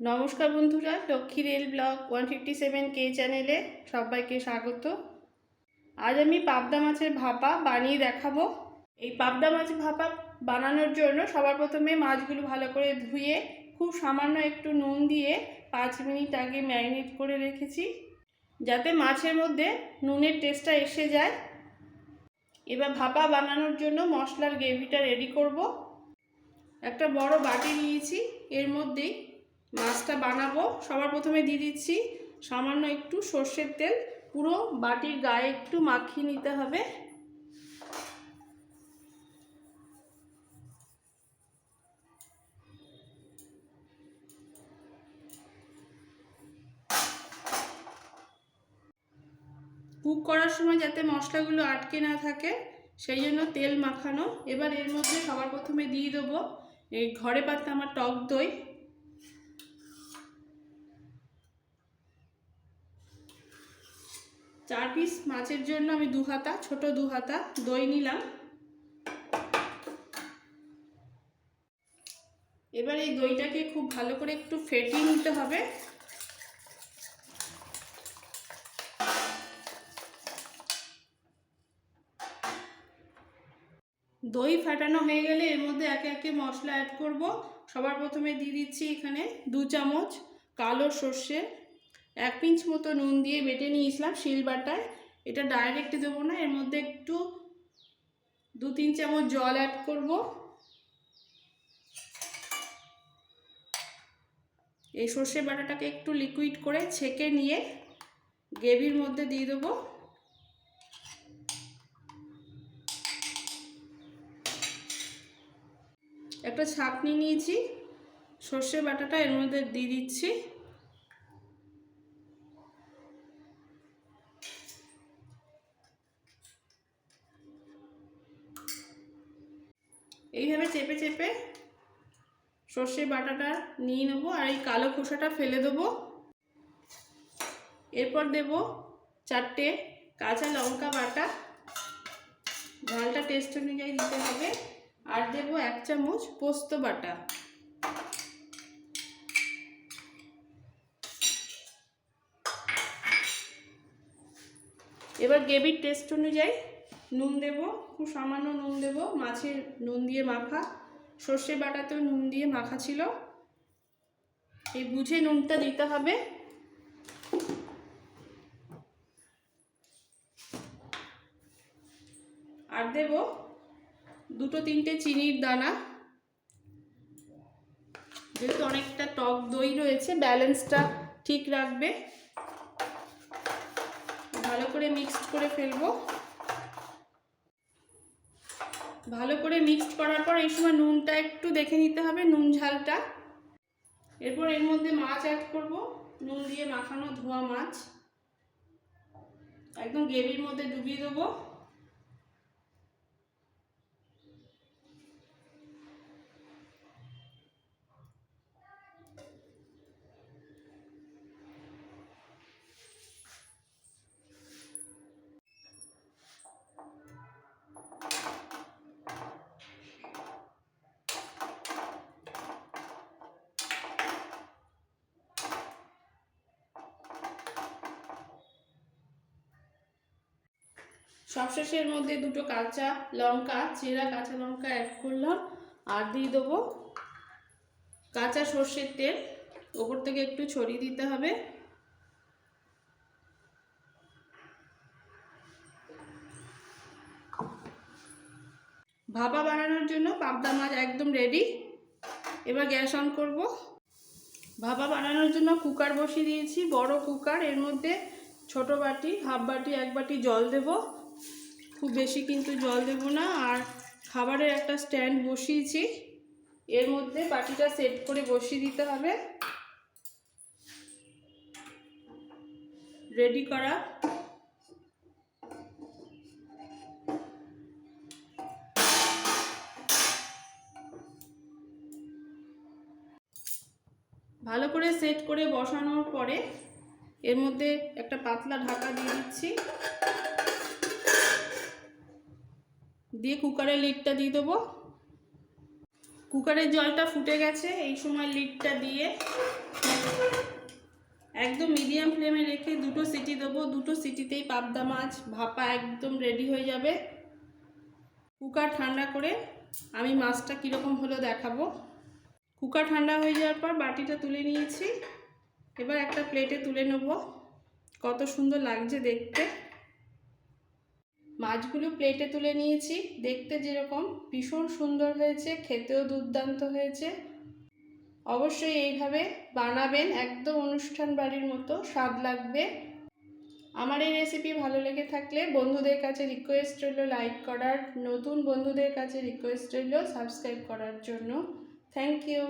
নমস্কার বন্ধুরা, Lakshmi rail blog one fifty seven কে চ্যানেলে সবাইকে স্বাগত। আজ আমি পাবদা মাছের ভাপা বানিয়ে দেখাবো। এই পাবদা মাছ ভাপা বানানোর জন্য সবার প্রথমে মাছগুলো ভালো করে ধুয়ে, খুব সামান্য একটু নুন দিয়ে পাঁচ মিনিট আগে ম্যারিনেট করে রেখেছি, যাতে মাছের মধ্যে নুনের টেস্টটা এসে যায়। এবার ভাপা বানানোর জন্য মশলার গ্রেভিটা রেডি করব। একটা বড় বাটি নিয়েছি, এর মধ্যেই মাছটা বানাবো। সবার প্রথমে দিয়ে দিচ্ছি সামান্য একটু সর্ষের তেল। পুরো বাটির গায়ে একটু মাখিয়ে নিতে হবে। কুক করার সময় যাতে মশলাগুলো আটকে না থাকে, সেই জন্য তেল মাখানো। এবার এর মধ্যে সবার প্রথমে দিয়ে দেবো এই ঘরে পাতা আমার টক দই। চার পিস মাছের জন্য আমি দু হাতা, ছোট দু হাতা দই নিলাম। এবার এই দইটাকে খুব ভালো করে একটু ফেটিয়ে নিতে হবে। দই ফাটানো হয়ে গেলে এর মধ্যে একে একে মশলা অ্যাড করব। সবার প্রথমে দিয়ে দিচ্ছি এখানে দু চামচ কালো সর্ষে এক পিঞ্চ মতো নুন দিয়ে বেটে নিয়েছিলাম শিলবাটায়। এটা ডাইরেক্ট দেবো না, এর মধ্যে একটু দু তিন চামচ জল অ্যাড করব। এই সর্ষে বাটাটাকে একটু লিকুইড করে ছেঁকে নিয়ে গ্রেভির মধ্যে দিয়ে দেবো। একটা ছাঁকনি নিয়েছি, সর্ষে বাটাটা এর মধ্যে দিয়ে দিচ্ছি। এইভাবে চেপে চেপে সর্ষে বাটাটা নিয়ে নেব আর এই কালো খোসাটা ফেলে দেবো। এরপর দেব চারটে কাঁচা লঙ্কা বাটা। ঝালটা টেস্ট অনুযায়ী দিতে হবে। আর দেব এক চামচ পোস্ত বাটা। এবার গ্রেভির টেস্ট অনুযায়ী নুন দেব, খুব সামান্য নুন দেব, মাছের নুন দিয়ে মাখা সর্ষে বাটাতেও নুন দিয়ে মাখা ছিল। এই বুঝে নুনটা দিতে হবে। আর দেব দুটো তিনটে চিনির দানা। যেহেতু অনেকটা টক দই রয়েছে, ব্যালেন্সটা ঠিক রাখবে। ভালো করে মিক্সড করে ফেলব। ভালো করে মিক্সড করার পর এই সময় নুনটা একটু দেখে নিতে হবে, নুন ঝালটা। এরপর এর মধ্যে মাছ অ্যাড করব। নুন দিয়ে মাখানো ধোয়া মাছ। একদম গ্রেভির মধ্যে ডুবিয়ে দেবো। সবশেষে এর মধ্যে দুটো কাঁচা লঙ্কা, চেরা কাঁচা লঙ্কা অ্যাড করলাম। আর দিয়ে দেবো কাঁচা সর্ষের তেল। ওপর থেকে একটু ছড়িয়ে দিতে হবে। ভাপা বানানোর জন্য পাবদা মাছ একদম রেডি এবার গ্যাস অন করব। ভাপা বানানোর জন্য কুকার বসিয়ে দিয়েছি। বড় কুকার, এর মধ্যে ছোট বাটি, হাফ বাটি, এক বাটি জল দেব। খুব বেশি কিন্তু জল দেব না। আর খাবারের একটা স্ট্যান্ড বসিয়েছি। এর মধ্যে বাটিটা সেট করে বসিয়ে দিতে হবে। রেডি করা। ভালো করে সেট করে বসানোর পরে এর মধ্যে একটা পাতলা ঢাকা দিয়ে দিচ্ছি। দিয়ে কুকারের লিডটা দিয়ে দেবো। কুকারের জলটা ফুটে গেছে, এই সময় লিডটা দিয়ে একদম মিডিয়াম ফ্লেমে রেখে দুটো সিটি দেবো। দুটো সিটিতেই পাবদা মাছ, ভাপা একদম রেডি হয়ে যাবে। কুকার ঠান্ডা করে আমি মাছটা কীরকম হলো দেখাবো। কুকার ঠান্ডা হয়ে যাওয়ার পর বাটিটা তুলে নিয়েছি। এবার একটা প্লেটে তুলে নেব। কত সুন্দর লাগছে দেখতে। মাছগুলো প্লেটে তুলে নিয়েছি। দেখতে যেরকম ভীষণ সুন্দর হয়েছে, খেতেও দুর্দান্ত হয়েছে। অবশ্যই এইভাবে বানাবেন, একদম অনুষ্ঠান বাড়ির মতো, স্বাদ লাগবে। আমার এই রেসিপি ভালো লেগে থাকলে বন্ধুদের কাছে রিকোয়েস্ট রইল লাইক করার, নতুন বন্ধুদের কাছে রিকোয়েস্ট রইল সাবস্ক্রাইব করার জন্য। Thank you